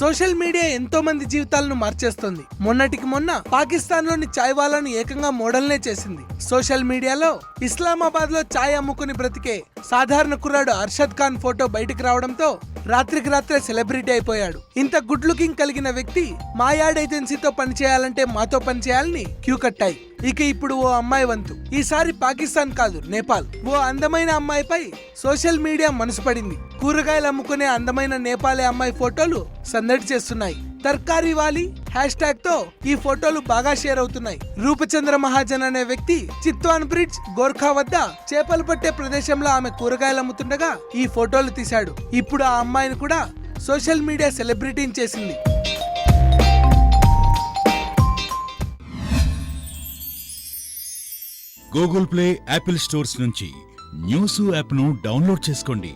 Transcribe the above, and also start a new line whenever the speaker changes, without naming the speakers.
Social media ఎంతో మంది జీవితాలను మార్చేస్తుంది. మొన్నటికి మొన్న పాకిస్తాన్లోని చాయ్ వాలాను ఏకంగా మోడల్నే చేసింది. సోషల్ మీడియాలో ఇస్లామాబాద్లో చాయ్ అమ్ముకుని బ్రతికే సాధారణ కుర్రాడు అర్షద్ ఖాన్ ఫోటో బయటికి రావడంతో రాత్రికి రాత్రే సెలబ్రిటీ అయిపోయాడు. ఇంత గుడ్ లుకింగ్ కలిగిన వ్యక్తి మా యాడ్ ఏజెన్సీతో పనిచేయాలంటే మాతో పనిచేయాలని క్యూ కట్టాయి. ఇక ఇప్పుడు ఓ అమ్మాయి వంతు. ఈసారి పాకిస్తాన్ కాదు నేపాల్. ఓ అందమైన అమ్మాయిపై సోషల్ మీడియా మనసు పడింది. కూరగాయలు అమ్ముకునే అందమైన నేపాలే అమ్మాయి ఫోటోలు సందడి చేస్తున్నాయి. తర్కారీ వాలి హ్యాష్ ట్యాగ్తో ఈ ఫోటోలు బాగా షేర్ అవుతున్నాయి. రూపచంద్ర మహాజన్ అనే వ్యక్తి చిత్వాన్ బ్రిడ్జ్ గోర్ఖా వద్ద చేపలు పట్టే ప్రదేశంలో ఆమె కూరగాయలు అమ్ముతుండగా ఈ ఫోటోలు తీశాడు. ఇప్పుడు ఆ అమ్మాయిని కూడా సోషల్ మీడియా సెలబ్రిటీని చేసింది.
గూగుల్ ప్లే యాపిల్ స్టోర్స్ నుంచి న్యూస్ యాప్ను డౌన్లోడ్ చేసుకోండి.